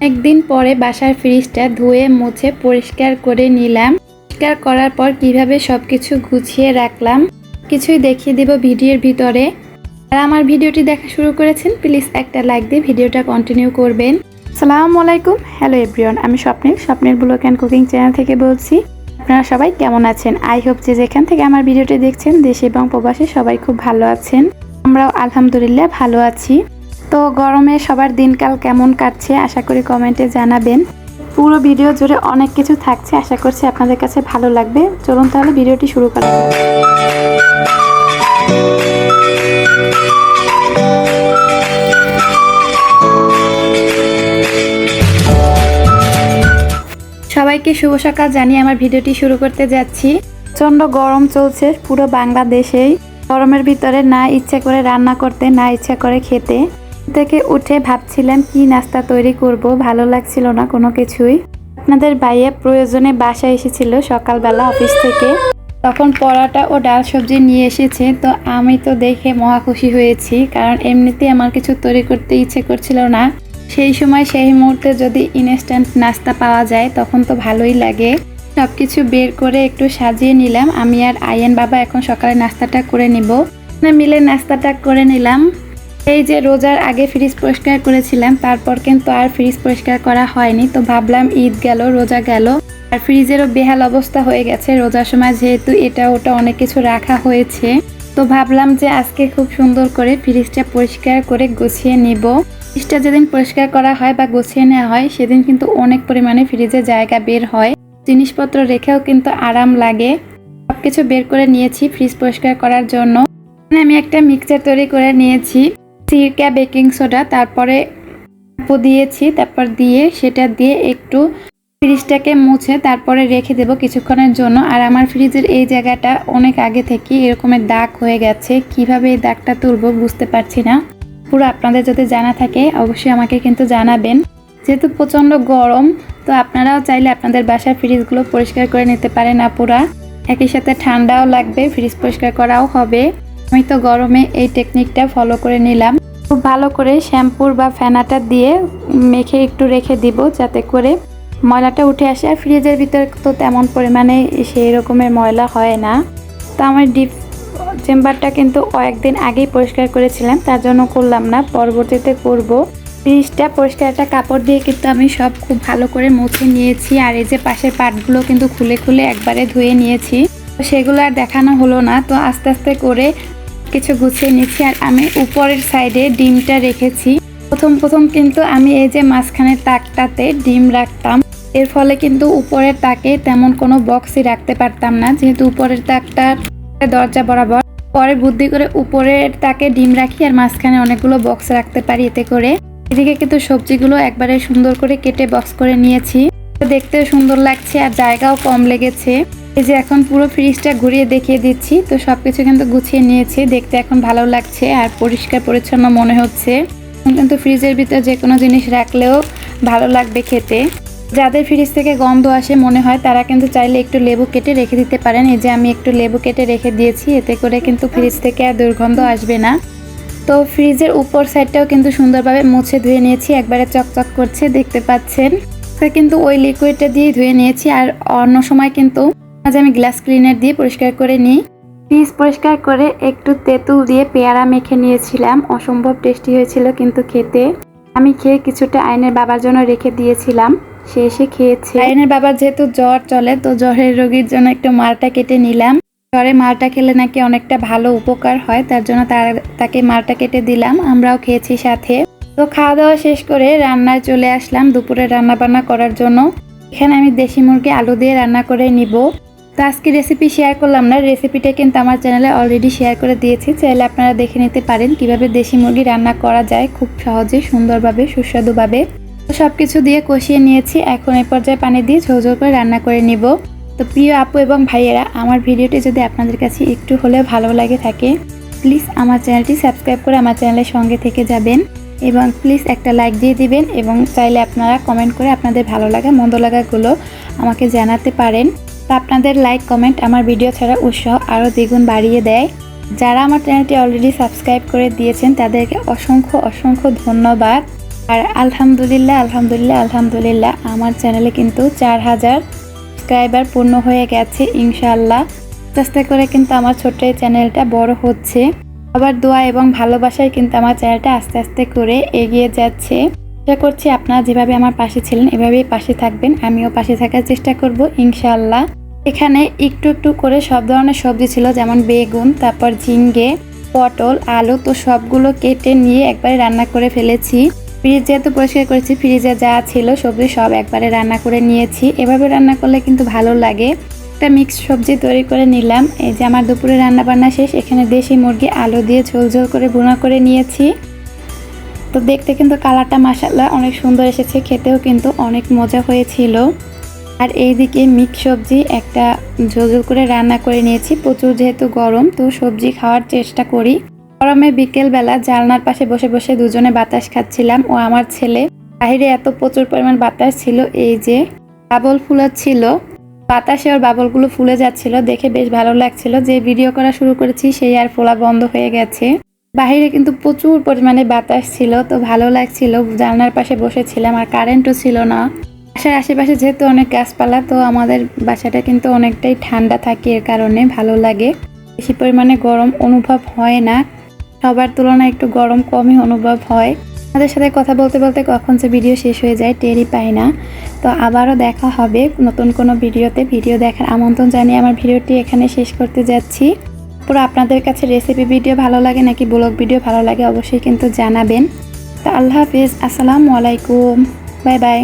একদিন পরে বাসার ফ্রিজটা ধুয়ে, মুছে, পরিষ্কার করে নিলাম। পরিষ্কার করার পর কীভাবে সব কিছু গুছিয়ে রাখলাম, কিছুই দেখিয়ে দেব ভিডিওর ভিতরে। আর আমার ভিডিওটি দেখা শুরু করেছেন, প্লিজ একটা লাইক দিয়ে ভিডিওটা কন্টিনিউ করবেন। সালাম আলাইকুম। হ্যালো এভরিওয়ান আমি স্বপ্নের স্বপ্নের ব্লগ অ্যান্ড কুকিং চ্যানেল থেকে বলছি। আপনারা সবাই কেমন আছেন? আই হোপ যে যেখান থেকে আমার ভিডিওটি দেখছেন, দেশে এবং প্রবাসে সবাই খুব ভালো আছেন। আমরাও আলহামদুলিল্লাহ ভালো আছি। তো গরমে সবার দিনকাল কেমন কাটছে, আশা করি কমেন্টে জানাবেন। পুরো ভিডিও জুড়ে অনেক কিছু থাকছে, আশা করছি আপনাদের কাছে ভালো লাগবে। চলুন তাহলে ভিডিওটি শুরু করা সবাইকে শুভ সকাল, জানিয়ে আমার ভিডিওটি শুরু করতে যাচ্ছি। প্রচণ্ড গরম চলছে পুরো বাংলাদেশেই। গরমের ভিতরে না ইচ্ছা করে রান্না করতে, না ইচ্ছা করে খেতে। থেকে উঠে ভাবছিলাম, কি নাস্তা তৈরি করব? ভালো লাগছিল না কোনো কিছুই। আপনাদের ভাইয়া প্রয়োজনে বাসায় এসেছিল সকালবেলা অফিস থেকে। তখন পরোটা ও ডাল সবজি নিয়ে এসেছে, তো আমি তো দেখে মহা খুশি হয়েছি, কারণ এমনিতেই আমার কিছু তৈরি করতে ইচ্ছে করছিল না। সেই সময় সেই মুহূর্তে যদি ইনস্ট্যান্ট নাস্তা পাওয়া যায়, তখন তো ভালোই লাগে। সব কিছু বের করে একটু সাজিয়ে নিলাম। আমি আর আইয়ান বাবা এখন সকালে নাস্তাটা করে নিব। না, মিলে নাস্তাটা করে নিলাম। এই যে রোজার আগে ফ্রিজ পরিষ্কার করেছিলাম, তারপর কিন্তু আর ফ্রিজ পরিষ্কার করা হয়নি। তো ভাবলাম ঈদ গেল, রোজা গেল। আর ফ্রিজেরও বেহাল অবস্থা হয়ে গেছে, রোজার সময় যেহেতু এটা ওটা অনেক কিছু রাখা হয়েছে। তো ভাবলাম যে আজকে খুব সুন্দর করে ফ্রিজটা পরিষ্কার করে গুছিয়ে নিব। ফ্রিজটা যেদিন পরিষ্কার করা হয় বা গুছিয়ে নেওয়া হয়, সেদিন কিন্তু অনেক পরিমাণে ফ্রিজে জায়গা বের হয়। জিনিসপত্র রেখেও কিন্তু আরাম লাগে। সবকিছু বের করে নিয়েছি ফ্রিজ পরিষ্কার করার জন্য। আমি একটা মিক্সচার তৈরি করে নিয়েছি। সিরকা বেকিং সোডা, তারপরে দিয়েছি, তারপর দিয়ে সেটা দিয়ে একটু ফ্রিজটাকে মুছে তারপরে রেখে দেব কিছুক্ষণের জন্য। আর আমার ফ্রিজের এই জায়গাটা অনেক আগে থেকে এরকমের দাগ হয়ে গেছে। কীভাবে এই দাগটা তুলবো বুঝতে পারছি না। পুরো আপনাদের যদি জানা থাকে, অবশ্যই আমাকে কিন্তু জানাবেন। যেহেতু প্রচণ্ড গরম, তো আপনারাও চাইলে আপনাদের বাসার ফ্রিজগুলো পরিষ্কার করে নিতে পারেন আপুরা। একই সাথে ঠান্ডাও লাগবে, ফ্রিজ পরিষ্কার করাও হবে। আমি তো গরমে এই টেকনিকটা ফলো করে নিলাম। খুব ভালো করে শ্যাম্পুর বা ফেনাটা দিয়ে মেখে একটু রেখে দিব যাতে করে ময়লাটা উঠে আসে। আর ফ্রিজের ভিতরে তো তেমন পরিমাণে সেই রকমের ময়লা হয় না। তো আমার ডিপ চেম্বারটা কিন্তু কয়েকদিন আগেই পরিষ্কার করেছিলাম, তার জন্য করলাম না। পরবর্তীতে করব। ফ্রিজটা পরিষ্কার একটা কাপড় দিয়ে কিন্তু আমি সব খুব ভালো করে মুছে নিয়েছি। আর এই যে পাশের পাটগুলো কিন্তু খুলে খুলে একবারে ধুয়ে নিয়েছি। সেগুলো আর দেখানো হলো না। তো আস্তে আস্তে করে কিছু গুছিয়ে নিচ্ছি আর আমি উপরের সাইডে ডিমটা রেখেছি। প্রথম প্রথম কিন্তু আমি এই যে মাঝখানের তাকটাতে ডিম রাখতাম। এর ফলে কিন্তু উপরের তাকে তেমন কোনো বক্সই রাখতে পারতাম না, যেহেতু উপরের তাকটা দরজা বরাবর। পরে বুদ্ধি করে উপরের তাকে ডিম রাখি আর মাঝখানে অনেকগুলো বক্স রাখতে পারি এতে করে। এদিকে কিন্তু সবজিগুলো একবারে সুন্দর করে কেটে বক্স করে নিয়েছি। তো দেখতেও সুন্দর লাগছে আর জায়গাও কম লেগেছে। এই যে এখন পুরো ফ্রিজটা ঘুরিয়ে দেখিয়ে দিচ্ছি। তো সবকিছু কিন্তু গুছিয়ে নিয়েছি। দেখতে এখন ভালো লাগছে আর পরিষ্কার পরিচ্ছন্ন মনে হচ্ছে। কিন্তু ফ্রিজের ভিতরে যে কোনো জিনিস রাখলেও ভালো লাগবে খেতে। যাদের ফ্রিজ থেকে গন্ধ আসে মনে হয়, তারা কিন্তু চাইলে একটু লেবু কেটে রেখে দিতে পারেন। এই যে আমি একটু লেবু কেটে রেখে দিয়েছি, এতে করে কিন্তু ফ্রিজ থেকে আর দুর্গন্ধ আসবে না। তো ফ্রিজের উপর সাইডটাও কিন্তু সুন্দরভাবে মুছে ধুয়ে নিয়েছি। একবারে চকচক করছে, দেখতে পাচ্ছেন। কিন্তু ওই লিকুইডটা দিয়ে ধুয়ে নিয়েছি। আর অন্য সময় কিন্তু আজ আমি গ্লাস ক্লিনার দিয়ে পরিষ্কার করে নিই। পিস পরিষ্কার করে একটু তেঁতুল দিয়ে পেয়ারা মেখে নিয়েছিলাম। অসম্ভব টেস্টি হয়েছিল কিন্তু খেতে। আমি খেয়ে কিছুটা আইনের বাবার জন্য রেখে দিয়েছিলাম। সে এসে খেয়েছে। আইনের বাবার যেহেতু জ্বর চলে তো জ্বরের রোগীর জন্য একটু মালটা কেটে নিলাম। জ্বরে মালটা খেলে নাকি অনেকটা ভালো উপকার হয় তার জন্য তার তাকে মালটা কেটে দিলাম। আমরাও খেয়েছি সাথে। তো খাওয়া দাওয়া শেষ করে রান্নায় চলে আসলাম দুপুরে রান্না বান্না করার জন্য। এখানে আমি দেশি মুরগি আলু দিয়ে রান্না করে নিব। তো আজকে রেসিপি শেয়ার করলাম না। রেসিপিটা কিন্তু আমার চ্যানেলে অলরেডি শেয়ার করে দিয়েছি। চাইলে আপনারা দেখে নিতে পারেন কীভাবে দেশি মুরগি রান্না করা যায় খুব সহজে, সুন্দরভাবে, সুস্বাদুভাবে। তো সব কিছু দিয়ে কষিয়ে নিয়েছি। এখন এই পর্যায়ে পানি দিয়ে ঝোল করে রান্না করে নিব। তো প্রিয় আপু এবং ভাইয়েরা, আমার ভিডিওটি যদি আপনাদের কাছে একটু হলেও ভালো লাগে থাকে প্লিজ আমার চ্যানেলটি সাবস্ক্রাইব করে আমার চ্যানেলের সঙ্গে থেকে যাবেন এবং প্লিজ একটা লাইক দিয়ে দিবেন এবং চাইলে আপনারা কমেন্ট করে আপনাদের ভালো লাগা, মন্দ লাগাগুলো আমাকে জানাতে পারেন। আপনাদের লাইক কমেন্ট আমার ভিডিও ছাড়া উৎসাহ আরও দ্বিগুণ বাড়িয়ে দেয়। যারা আমার চ্যানেলটি অলরেডি সাবস্ক্রাইব করে দিয়েছেন, তাদেরকে অসংখ্য অসংখ্য ধন্যবাদ। আর আলহামদুলিল্লাহ আলহামদুলিল্লাহ আলহামদুলিল্লাহ, আমার চ্যানেলে কিন্তু চার হাজার সাবস্ক্রাইবার পূর্ণ হয়ে গেছে, ইনশাআল্লাহ। আস্তে আস্তে করে কিন্তু আমার ছোট্ট এই চ্যানেলটা বড় হচ্ছে। আবার দোয়া এবং ভালোবাসায় কিন্তু আমার চ্যানেলটা আস্তে আস্তে করে এগিয়ে যাচ্ছে। আশা করছি আপনারা যেভাবে আমার পাশে ছিলেন, এভাবেই পাশে থাকবেন। আমিও পাশে থাকার চেষ্টা করব, ইনশাআল্লাহ। এখানে একটু একটু করে সব ধরনের সবজি ছিল, যেমন বেগুন, তারপর ঝিঙ্গে, পটল, আলু। তো সবগুলো কেটে নিয়ে একবারে রান্না করে ফেলেছি। ফ্রিজ যেহেতু পরিষ্কার করেছি, ফ্রিজে যা ছিল সবজি সব একবারে রান্না করে নিয়েছি। এভাবে রান্না করলে কিন্তু ভালো লাগে। একটা মিক্স সবজি তৈরি করে নিলাম। এই যে আমার দুপুরে রান্না বান্না শেষ, এখানে দেশি মুরগি, আলু দিয়ে ঝোল ঝোল করে ভুনা করে নিয়েছি। তো দেখতে কিন্তু কালারটা মাসাল্লাহ অনেক সুন্দর এসেছে, খেতেও কিন্তু অনেক মজা হয়েছিল। আর এইদিকে মিক্স সবজি একটা ঝোল করে রান্না করে নিয়েছি। প্রচুর যেহেতু গরম, তো সবজি খাওয়ার চেষ্টা করি। গরমে বিকেলবেলা জানলার পাশে বসে বসে দুজনে বাতাস খাচ্ছিলাম। ও আমার ছেলে। বাহিরে এত প্রচুর পরিমাণ বাতাস ছিল, এই যে বাবল ফুলাচ্ছিল। বাতাসে ওর বাবলগুলো ফুলে যাচ্ছিল, দেখে বেশ ভালো লাগছিল। যে ভিডিও করা শুরু করেছি, সেই আর ফোলা বন্ধ হয়ে গেছে। বাইরে কিন্তু প্রচুর পরিমাণে বাতাস ছিল, তো ভালো লাগছিল। জানলার পাশে বসেছিলাম, আর কারেন্টও ছিল না। বাসার আশেপাশে যেহেতু অনেক গাছপালা, তো আমাদের বাসাটা কিন্তু অনেকটাই ঠান্ডা থাকে এর কারণে ভালো লাগে। বেশি পরিমাণে গরম অনুভব হয় না। সবার তুলনায় একটু গরম কমই অনুভব হয়। আমাদের সাথে কথা বলতে বলতে কখন যে ভিডিও শেষ হয়ে যায় টেরই পাই না। তো আবারও দেখা হবে নতুন কোনো ভিডিওতে। ভিডিও দেখার আমন্ত্রণ জানিয়ে আমার ভিডিওটি এখানে শেষ করতে যাচ্ছি। পুরো আপনাদের কাছে রেসিপি ভিডিও ভালো লাগে নাকি ব্লগ ভিডিও ভালো লাগে অবশ্যই কিন্তু জানাবেন। তো আল্লাহ হাফিজ, আসসালামু আলাইকুম। Bye bye.